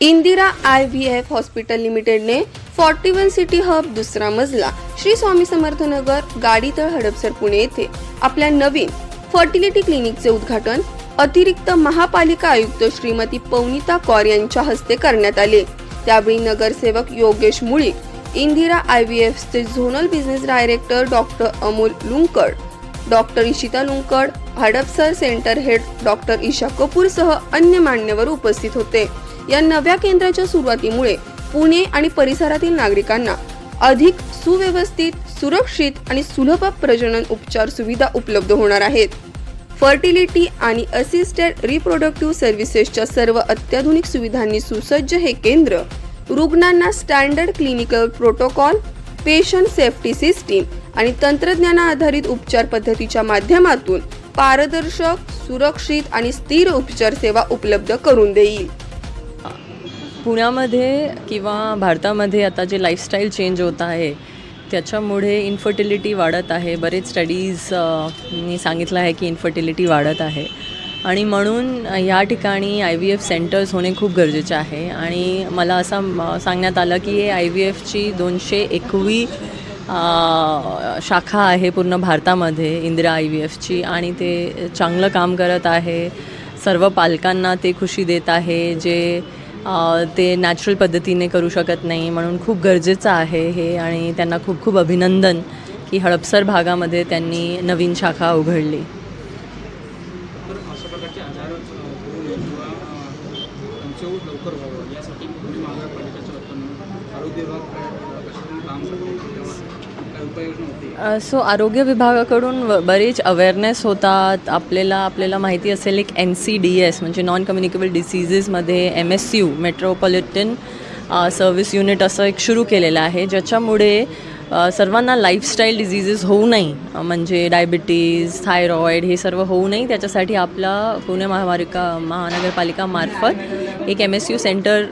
Indira I V F hospital लिमिटेडने forty one city hub दुसरा मजला श्री स्वामी समर्थनगर गाडीतळ हडपसर पुणे येथे आपल्या नवीन फर्टिलिटी क्लिनिकचे उद्घाटन अतिरिक्त महापालिका आयुक्त श्रीमती पवनिता कौर यांच्या हस्ते करण्यात आले. त्यावेळी नगरसेवक Yogesh Mulik Indira I V एफचे zonal business director doctor Amol Lunkad doctor Ishita Lunkad Hadapsar centre head doctor Isha Kapoor सह अन्य मान्यवर उपस्थित होते. या नव्या केंद्राच्या सुरुवातीमुळे पुणे आणि परिसरातील नागरिकांना अधिक सुव्यवस्थित सुरक्षित आणि सुलभ प्रजनन उपचार सुविधा उपलब्ध होणार आहेत. फर्टिलिटी आणि असिस्टेड रिप्रोडक्टिव्ह सर्व्हिसेसच्या सर्व अत्याधुनिक सुविधांनी सुसज्ज हे केंद्र रुग्णांना standard clinical protocol patient safety system आणि तंत्रज्ञाना आधारित उपचार पद्धतीच्या माध्यमातून पारदर्शक सुरक्षित आणि स्थिर उपचार सेवा उपलब्ध करून देईल. पुण्यामध्ये किंवा भारतामध्ये आता जे लाईफस्टाईल चेंज होत आहे त्याच्यामुळे इन्फर्टिलिटी वाढत आहे. बरेच स्टडीज मी सांगितलं आहे की इन्फर्टिलिटी वाढत आहे. आणि म्हणून या ठिकाणी आय व्ही एफ सेंटर्स होणे खूप गरजेचे आहे. आणि मला असं सांगण्यात आलं की हे आय व्ही एफची दोनशे एकवी शाखा आहे पूर्ण भारतामध्ये इंदिरा आय व्ही एफची आणि ते चांगलं काम करत आहे. सर्व पालकांना ते खुशी देत आहे. जे ते नॅचरल पद्धतीने करू शकत नाही म्हणून खूप गरजेचं आहे हे आणि त्यांना खूप खूप अभिनंदन की हडपसर भागामध्ये त्यांनी नवीन शाखा उघडली. लवकर व्हावं यासाठी पुणे महानगरपालिकेच्या वतीनं आरोग्य विभाग सो आरोग्य विभागाकडून व- बरेच अवेअरनेस होतात. आपल्याला आपल्याला माहिती असेल एक एन सी डी एस म्हणजे non communicable डिसीजेसमध्ये M S U metropolitan service unit असं एक सुरू केलेलं आहे. ज्याच्यामुळे सर्वांना लाईफस्टाईल डिझिजेस होऊ नये. म्हणजे डायबिटीज थायरॉईड हे सर्व होऊ नये. त्याच्यासाठी आपला पुणे महामारिका महानगरपालिकामार्फत एक एम एस यू सेंटर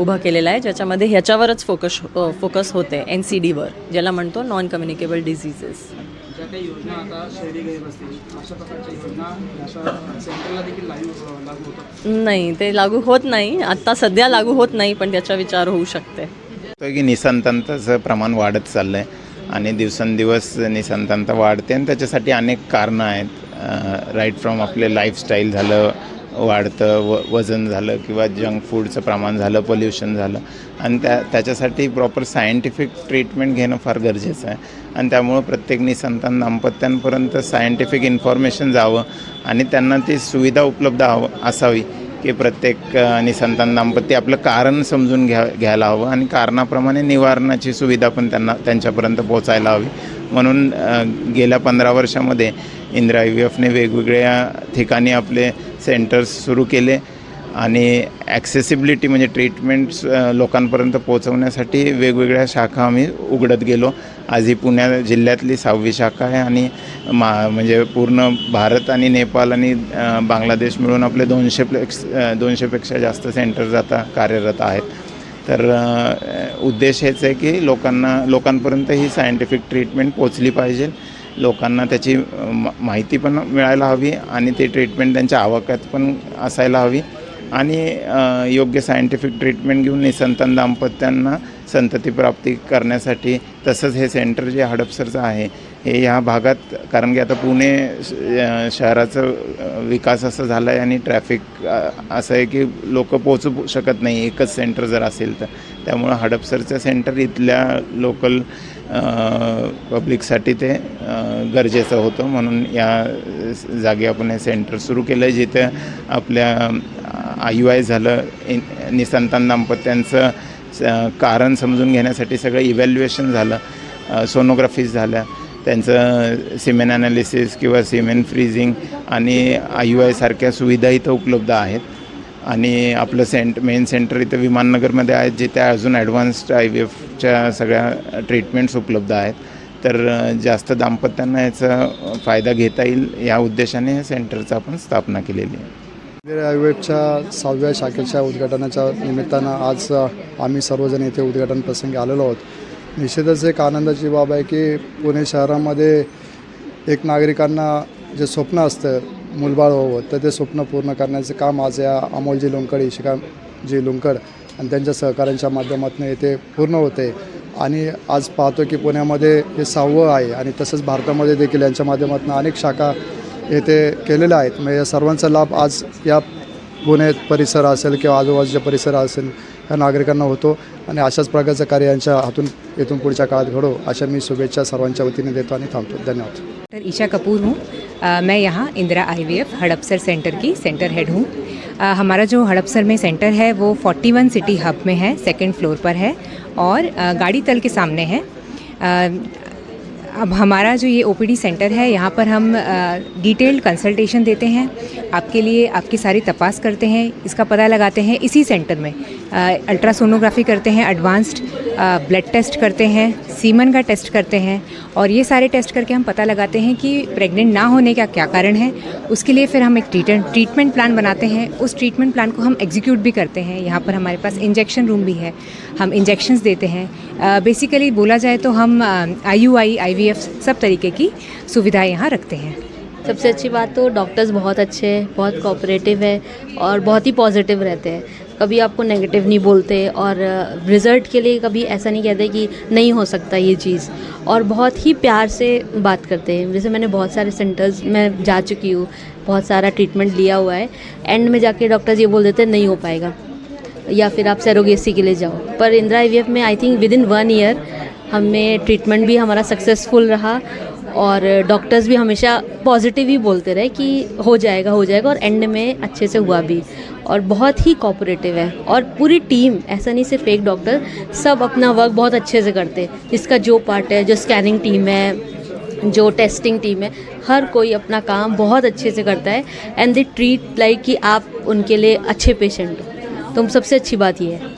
उभं केलेलं आहे ज्याच्यामध्ये ह्याच्यावरच फोकस फोकस होते एन सी डीवर ज्याला म्हणतो नॉन कम्युनिकेबल डिझिजेस ज्या काही योजना आता शहरी गैर असतील अशा प्रकारच्या योजना अशा सेंटरला देखील लागू लागू होतात? नाही ते लागू होत नाही. आत्ता सध्या लागू होत नाही पण त्याचा विचार होऊ शकते. तो की निसंतांताचं प्रमाण वाढत चाललं आहे आणि दिवसेंदिवस निसंतांता वाढते आणि त्याच्यासाठी अनेक कारणं आहेत. राईट फ्रॉम आपले लाईफस्टाईल झालं वाढतं व वजन झालं किंवा जंक फूडचं प्रमाण झालं पोल्युशन झालं. आणि त्या त्याच्यासाठी प्रॉपर सायंटिफिक ट्रीटमेंट घेणं फार गरजेचं आहे. आणि त्यामुळं प्रत्येक निसंतान दाम्पत्यांपर्यंत सायंटिफिक इन्फॉर्मेशन जावं आणि त्यांना ती सुविधा उपलब्ध हवं असावी की प्रत्येक निसंतान दाम्पत्य आपलं कारण समजून घ्या घ्यायला हवं आणि कारणाप्रमाणे निवारणाची सुविधा पण त्यांना त्यांच्यापर्यंत पोहोचायला हवी. म्हणून गेल्या पंधरा वर्षामध्ये इंदिरा आय व्ही एफने वेगवेगळ्या ठिकाणी आपले सेंटर्स सुरू केले आणि ॲक्सेसिबिलिटी म्हणजे ट्रीटमेंट्स लोकांपर्यंत पोहोचवण्यासाठी वेगवेगळ्या शाखा आम्ही उघडत गेलो. आज ही पुण्या जिल्ह्यातली सहावी शाखा आहे आणि मा म्हणजे पूर्ण भारत आणि नेपाळ आणि बांगलादेश मिळून आपले दोनशे प्लेक्स दोनशेपेक्षा जास्त सेंटर्स आता कार्यरत आहेत. तर उद्देश हेच आहे की लोकांना लोकांपर्यंत ही सायंटिफिक ट्रीटमेंट पोचली पाहिजे. लोकांना त्याची माहिती पण मिळायला हवी आणि ते ट्रीटमेंट त्यांच्या आवाक्यात पण असायला हवी. आणि योग्य सायंटिफिक ट्रीटमेंट घेऊन निसंतान दाम्पत्यांना संतती प्राप्ती करण्यासाठी तसंच हे सेंटर जे हडपसरचं आहे हे ह्या भागात कारण की आता पुणे श- शहराचं विकास असं झाला आहे आणि ट्रॅफिक असं आहे की लोक पोचू शकत नाही एकच सेंटर जर असेल तर. त्यामुळं हडपसरचं सेंटर इथल्या लोकल पब्लिकसाठी ते गरजेचं होतं. म्हणून या जागी आपण हे सेंटर सुरू केलं आहे जिथं आपल्या आय यू आय झालं इन निसंतान दाम्पत्यांचं कारण समजून घेण्यासाठी सगळं इव्हॅल्युएशन झालं. सोनोग्राफीज झाल्या. त्यांचं सिमेन ॲनालिसिस किंवा सिमेन फ्रीजिंग आणि आय यू आयसारख्या सुविधा इथं उपलब्ध आहेत. आणि आपलं सेंट मेन सेंटर इथं विमाननगरमध्ये आहेत जिथे अजून ॲडव्हान्स्ड आय व्ही एफच्या सगळ्या ट्रीटमेंट्स उपलब्ध आहेत. तर जास्त दाम्पत्यांना याचा फायदा घेता येईल या उद्देशाने सेंटरचा आपण स्थापना केलेली आहे. इंदिरा आयुर्वेदच्या सहाव्या शाखेच्या उद्घाटनाच्या निमित्तानं आज आम्ही सर्वजण इथे उद्घाटन प्रसंगी आलेलो आहोत. निश्चितच एक आनंदाची बाब आहे की पुणे शहरामध्ये एक नागरिकांना जे स्वप्न असतं मुलबाळ व्हावं तर ते स्वप्न पूर्ण करण्याचं काम आज या अमोलजी लोंकड इशिकाजी लोंकड आणि त्यांच्या सहकार्यांच्या माध्यमातून येथे पूर्ण होते. आणि आज पाहतो की पुण्यामध्ये हे सहावं आहे आणि तसंच भारतामध्ये देखील यांच्या माध्यमातून अनेक शाखा येथे केलेल्या आहेत. म्हणजे या सर्वांचा लाभ आज या पुणे परिसर असेल किंवा आजूबाजूचा परिसर असेल या नागरिकांना होतो. आणि अशाच प्रकारचं कार्य यांच्या हातून येथून पुढच्या काळात घडो अशा मी शुभेच्छा सर्वांच्या वतीने देतो आणि थांबतो. धन्यवाद. डॉक्टर ईशा कपूर हूँ. मैं यहाँ इंदिरा आईवीएफ हड़पसर सेंटर की सेंटर हेड हूँ. हमारा जो हड़पसर में सेंटर है वो 41 सिटी हब में है सेकंड फ्लोर पर है और गाड़ी तल के सामने है। अब हमारा जो ये ओपीडी सेंटर है यहाँ पर हम डिटेल्ड कंसल्टेशन देते हैं। आपके लिए आपकी सारी तपास करते हैं इसका पता लगाते हैं इसी सेंटर में। अल्ट्रासोनोग्राफी करते हैं एडवांस्ड ब्लड टेस्ट करते हैं सीमन का टेस्ट करते हैं और ये सारे टेस्ट करके हम पता लगाते हैं कि प्रेग्नेंट ना होने का क्या कारण है। उसके लिए फिर हम एक ट्रीटमेंट प्लान बनाते हैं। उस ट्रीटमेंट प्लान को हम एग्जीक्यूट भी करते हैं। यहाँ पर हमारे पास इंजेक्शन रूम भी है। हम इंजेक्शन्स देते हैं। बेसिकली बोला जाए तो हम I U I I V F सब तरीके की सुविधाएँ यहाँ रखते हैं। सबसे अच्छी बात तो डॉक्टर्स बहुत अच्छे हैं, बहुत कोऑपरेटिव है और बहुत ही पॉजिटिव रहते हैं। कभी आपको नेगेटिव नहीं बोलते और रिज़ल्ट के लिए कभी ऐसा नहीं कहते कि नहीं हो सकता ये चीज़। और बहुत ही प्यार से बात करते हैं। जैसे मैंने बहुत सारे सेंटर्स में जा चुकी हूँ, बहुत सारा ट्रीटमेंट लिया हुआ है। एंड में जाके डॉक्टर्स ये बोल देते हैं, नहीं हो पाएगा। या फिर आप सेरोगेसी के लिए जाओ। पर इंदिरा आईवीएफ में I think with in one year हमें ट्रीटमेंट भी हमारा सक्सेसफुल रहा और डॉक्टर्स भी हमेशा पॉजिटिव ही बोलते रहे कि हो जाएगा हो जाएगा और एंड में अच्छे से हुआ भी। और बहुत ही कॉपरेटिव है और पूरी टीम ऐसा नहीं सिर्फ़ एक डॉक्टर सब अपना वर्क बहुत अच्छे से करते जिसका जो पार्ट है, जो स्कैनिंग टीम है, जो टेस्टिंग टीम है, हर कोई अपना काम बहुत अच्छे से करता है एंड दे ट्रीट लाइक कि आप उनके लिए अच्छे पेशेंट हो। तो सबसे अच्छी बात ये है।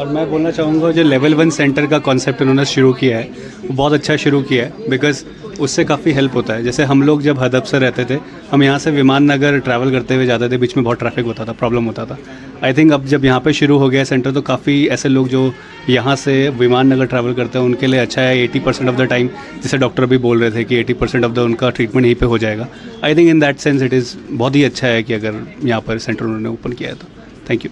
और मैं बोलना चाहूँगा, जो लेवल वन सेंटर का कॉन्सेप्ट उन्होंने शुरू किया है, वो बहुत अच्छा शुरू किया है बिकॉज़ उससे काफ़ी हेल्प होता है। जैसे हम लोग जब हदब से रहते थे, हम यहाँ से विमान नगर ट्रैवल करते हुए जाते थे, बीच में बहुत ट्रैफ़िक होता था प्रॉब्लम होता था। आई थिंक अब जब यहाँ पे शुरू हो गया सेंटर तो काफ़ी ऐसे लोग जो यहाँ से विमान नगर ट्रैवल करते हैं, उनके लिए अच्छा है। Eighty percent of the time जैसे डॉक्टर भी बोल रहे थे कि एटी परसेंट ऑफ़ द उनका ट्रीटमेंट यहीं पर हो जाएगा। I think in that sense it is बहुत ही अच्छा है कि अगर यहाँ पर सेंटर उन्होंने ओपन किया है तो। Thank you